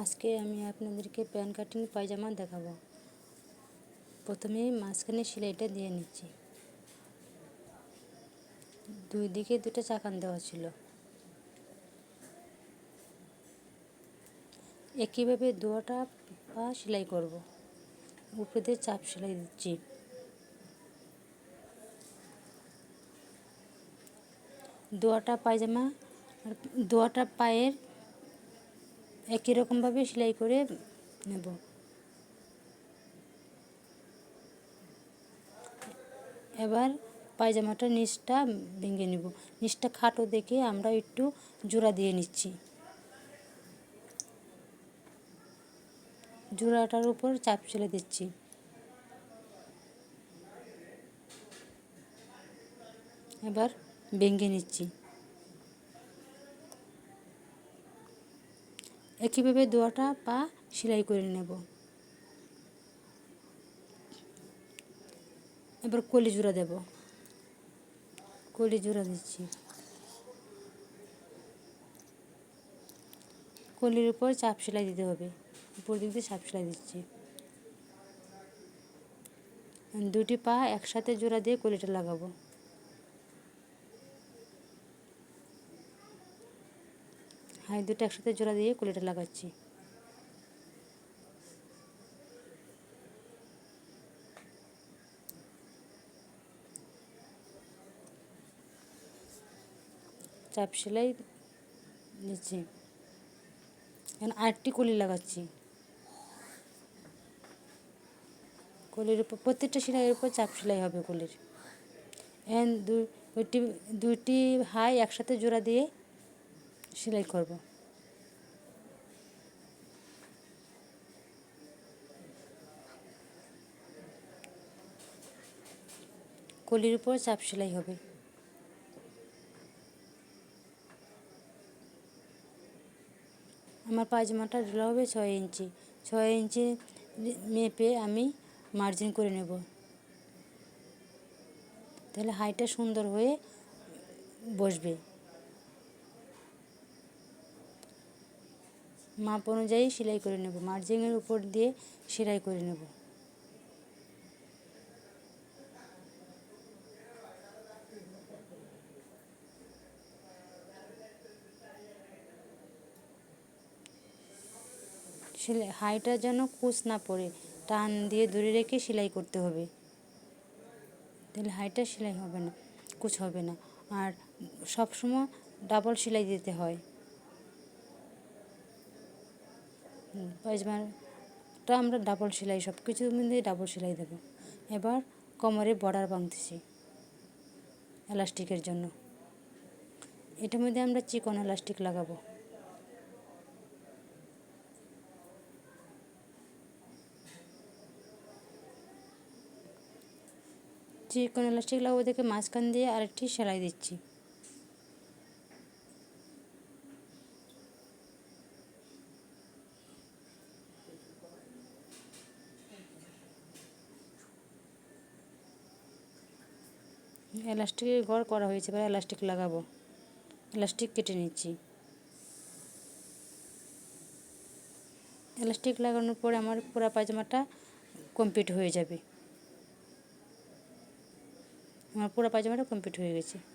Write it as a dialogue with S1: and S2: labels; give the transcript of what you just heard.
S1: আজকে আমি আপনাদেরকে প্যান কাটিং পায়জামা দেখাবো। প্রথমে মাঝখানে সেলাইটা দিয়ে নিচ্ছি। দুই দিকে দুটো চাকান দেওয়া ছিল। একইভাবে দোয়াটা পা সেলাই করব। উপরে চাপ সেলাই দিচ্ছি। দোয়াটা পায়জামা আর দোয়াটা পায়ের একই রকমভাবে সেলাই করে নেব। এবার পায়জামাটার নিচটা ভেঙে নেব। নিচটা খাটো দেখে আমরা একটু জোড়া দিয়ে নিচ্ছি। জোড়াটার উপর চাপ ছেলে দিচ্ছি। এবার ভেঙে নিচ্ছি। একইভাবে দোয়াটা পা সেলাই করে নেব। এবার কলি জোড়া দেব। কলি জোড়া দিচ্ছি। কলির উপর চাপ সেলাই দিতে হবে। উপর দিক দিয়ে চাপ সেলাই দিচ্ছি। দুটি পা একসাথে জোড়া দিয়ে কলিটা লাগাবো। হাই দুটো একসাথে জোড়া দিয়ে কলিটা লাগাচ্ছি। চাপ সেলাই দিচ্ছি এখন আটটি কলি লাগাচ্ছি। কলির উপর, প্রত্যেকটা সেলাইয়ের উপর চাপ সেলাই হবে কলির। এখন দুইটি দুইটি হাই একসাথে জোড়া দিয়ে সেলাই করব। কলির উপর চাপ সেলাই হবে। আমার পায়জামাটা ঢোলা হবে ছয় ইঞ্চি। ছয় ইঞ্চি মেপে আমি মার্জিন করে নেব। তাহলে হাইটা সুন্দর হয়ে বসবে। মাপ অনুযায়ী সেলাই করে নেব। মার্জিনের উপর দিয়ে সেলাই করে নেব। সেলাই, হাইটা যেন কুচ না পড়ে, টান দিয়ে ধরে রেখে সেলাই করতে হবে। তাহলে হাইটা সেলাই হবে না, কুচ হবে না। আর সবসময় ডাবল সেলাই দিতে হয়। পায়জামাটা আমরা ডাবল সেলাই সব কিছু মধ্যে ডাবল সেলাই দেবো। এবার কোমরে বর্ডার বাঁধতেছি এলাস্টিকের জন্য। এটার মধ্যে আমরা চিকন এলাস্টিক লাগাবো। চিকন এলাস্টিক লাগাবো দেখে মাঝখান দিয়ে আরেকটি সেলাই দিচ্ছি। এলাস্টিকের ঘর করা হয়েছে, এবার এলাস্টিক লাগাবো। এলাস্টিক কেটে নিচ্ছি। এলাস্টিক লাগানোর পরে আমার পুরো পায়জামাটা কমপ্লিট হয়ে যাবে। আমার পুরো পায়জামাটা কমপ্লিট হয়ে গেছে।